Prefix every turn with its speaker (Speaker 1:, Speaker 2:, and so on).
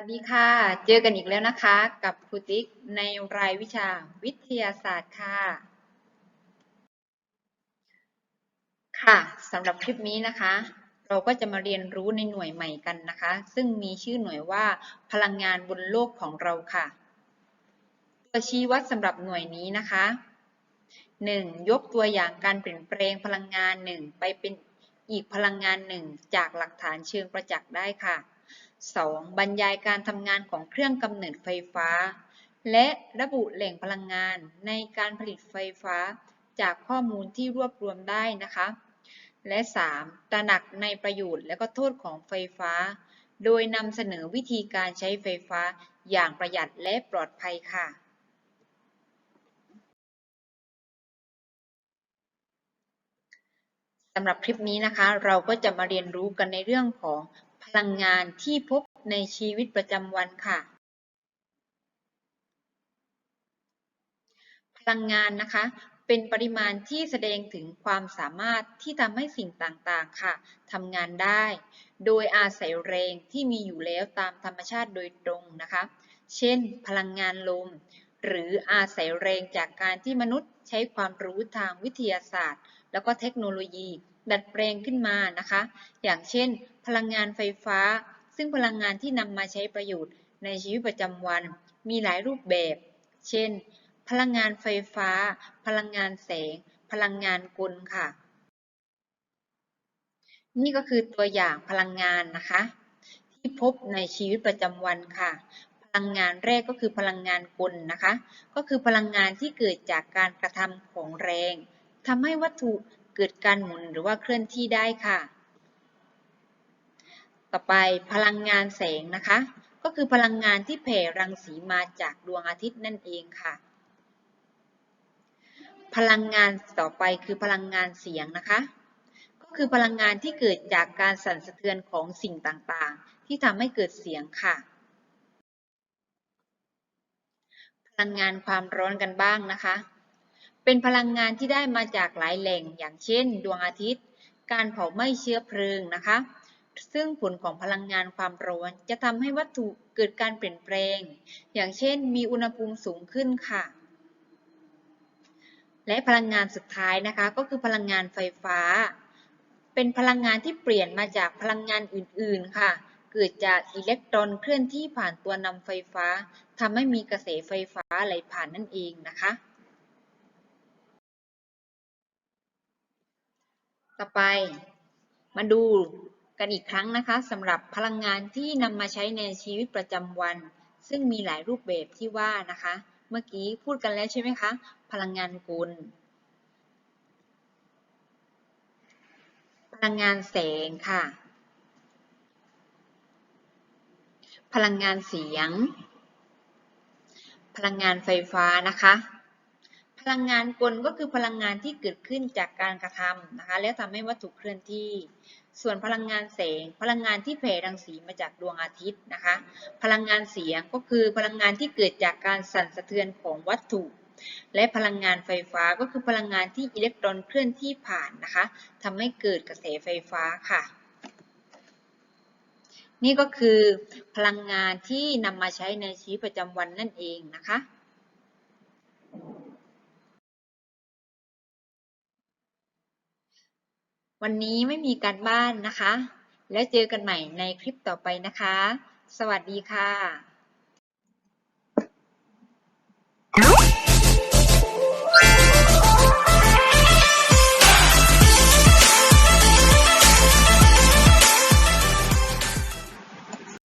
Speaker 1: สวัสดีค่ะ เจอกันอีกแล้วนะคะ กับครูติ๊กในรายวิชาวิทยาศาสตร์ค่ะ ค่ะสำหรับคลิปนี้นะคะ เราก็จะมาเรียนรู้ในหน่วยใหม่กันนะคะ ซึ่งมีชื่อหน่วยว่าพลังงานบนโลกของเราค่ะ ตัวชี้วัดสำหรับหน่วยนี้นะคะ 1. ยกตัวอย่างการเปลี่ยนแปลงพลังงาน 1 ไปเป็นอีกพลังงานหนึ่งจากหลักฐานเชิงประจักษ์ได้ค่ะ 2. บรรยายการทำงานของเครื่องกำเนิดไฟฟ้า และระบุแหล่งพลังงานในการผลิตไฟฟ้าจากข้อมูลที่รวบรวมได้นะคะ และ 3. ตระหนักในประโยชน์และก็โทษของไฟฟ้า โดยนำเสนอวิธีการใช้ไฟฟ้าอย่างประหยัดและปลอดภัยค่ะสำหรับคลิปนี้นะคะ เราก็จะมาเรียนรู้กันในเรื่องของ พลังงานที่พบในชีวิตประจำวันค่ะ พลังงานนะคะ เป็นปริมาณที่แสดงถึงความสามารถที่ทำให้สิ่งต่างๆค่ะทำงานได้ โดยอาศัยแรงที่มีอยู่แล้วตามธรรมชาติโดยตรงนะคะ เช่น พลังงานลม หรืออาศัยแรงจากการที่มนุษย์ใช้ความรู้ทางวิทยาศาสตร์ แล้วก็เทคโนโลยี ดัดแปลงขึ้นมานะคะ อย่างเช่น พลังงานไฟฟ้า ซึ่งพลังงานที่นำมาใช้ประโยชน์ในชีวิตประจำวัน มีหลายรูปแบบ เช่น พลังงานไฟฟ้า พลังงานแสง พลังงานกลค่ะ นี่ก็คือตัวอย่างพลังงานนะคะ ที่พบในชีวิตประจำวันค่ะพลังงานแรกก็คือพลังงานกลนะคะ ก็คือพลังงานที่เกิดจากการกระทำของแรงทำให้วัตถุ เกิดการหมุนหรือว่าเคลื่อนที่ได้ค่ะ ต่อไปพลังงานแสงนะคะ ก็คือพลังงานที่แผ่รังสีมาจากดวงอาทิตย์นั่นเองค่ะ พลังงานต่อไปคือพลังงานเสียงนะคะ ก็คือพลังงานที่เกิดจากการสั่นสะเทือนของสิ่งต่างๆ ที่ทำให้เกิดเสียงค่ะพลังงานความร้อนกันบ้างนะคะ เป็นพลังงานที่ได้มาจากหลายแหล่ง อย่างเช่น ดวงอาทิตย์ การเผาไหม้เชื้อเพลิงนะคะ ซึ่งผลของพลังงานความร้อนจะทำให้วัตถุเกิดการเปลี่ยนแปลง อย่างเช่น มีอุณหภูมิสูงขึ้นค่ะ และพลังงานสุดท้ายนะคะ ก็คือพลังงานไฟฟ้า เป็นพลังงานที่เปลี่ยนมาจากพลังงานอื่น ๆ ค่ะเกิดจากอิเล็กตรอนเคลื่อนที่ผ่านตัวนำไฟฟ้าทำให้มีกระแสไฟฟ้าไหลผ่านนั่นเองนะคะ ต่อไปมาดูกันอีกครั้งนะคะสำหรับพลังงานที่นำมาใช้ในชีวิตประจำวัน ซึ่งมีหลายรูปแบบที่ว่านะคะ เมื่อกี้พูดกันแล้วใช่ไหมคะ พลังงานกุล พลังงานแสงค่ะ พลังงานเสียง พลังงานไฟฟ้านะคะ ลังงานกลก็คือพลังงานที่เกิดขึ้นจากการกระทำนะคะ แล้วทำให้วัตถุเคลื่อนที่ ส่วนพลังงานแสง พลังงานที่แผ่รังสีมาจากดวงอาทิตย์นะคะ พลังงานเสียงก็คือพลังงานที่เกิดจากการสั่นสะเทือนของวัตถุ และพลังงานไฟฟ้าก็คือพลังงานที่อิเล็กตรอนเคลื่อนที่ผ่านนะคะทำให้เกิดกระแสไฟฟ้าค่ะนี่ก็คือพลังงานที่นำมาใช้ในชีวิตประจำวันนั่นเองนะคะ วันนี้ไม่มีการบ้านนะคะ แล้วเจอกันใหม่ในคลิปต่อไปนะคะ สวัสดีค่ะ